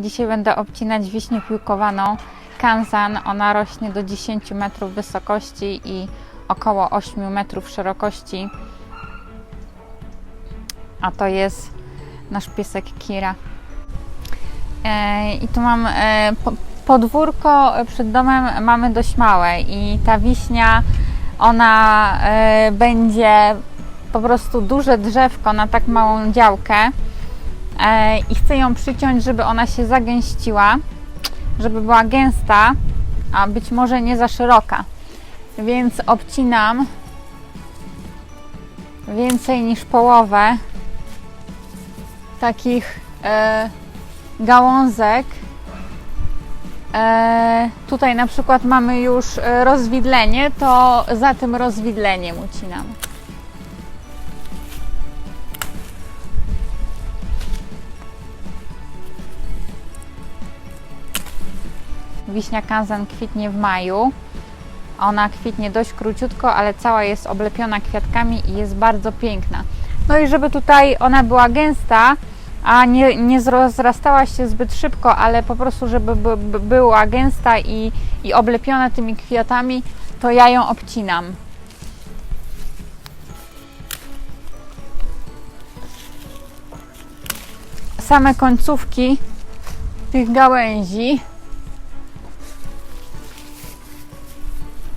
Dzisiaj będę obcinać wiśnię piłkowaną Kansan. Ona rośnie do 10 metrów wysokości i około 8 metrów szerokości. A to jest nasz piesek Kira. E, I tu mam e, po- podwórko przed domem mamy dość małe i ta wiśnia ona e, będzie po prostu duże drzewko na tak małą działkę e, i chcę ją przyciąć, żeby ona się zagęściła, żeby była gęsta, a być może nie za szeroka. Więc obcinam więcej niż połowę takich e, gałązek. E, tutaj na przykład mamy już e, rozwidlenie, to za tym rozwidleniem ucinam. Wiśnia kanzan kwitnie w maju. Ona kwitnie dość króciutko, ale cała jest oblepiona kwiatkami i jest bardzo piękna. No i żeby tutaj ona była gęsta, a nie, nie rozrastała się zbyt szybko, ale po prostu, żeby by, by była gęsta i, i oblepiona tymi kwiatami, to ja ją obcinam. Same końcówki tych gałęzi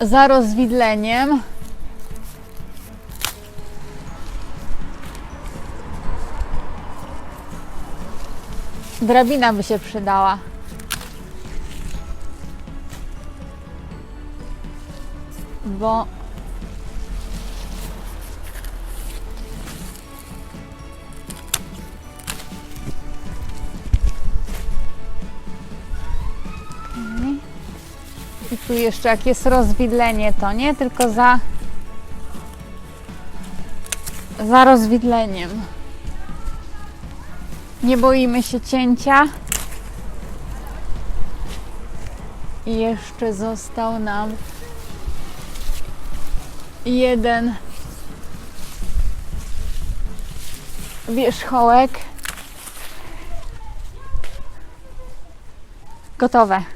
za rozwidleniem Drabina by się przydała. Bo I tu jeszcze jak jest rozwidlenie, to nie tylko za za rozwidleniem. Nie boimy się cięcia. I jeszcze został nam jeden wierzchołek. Gotowe.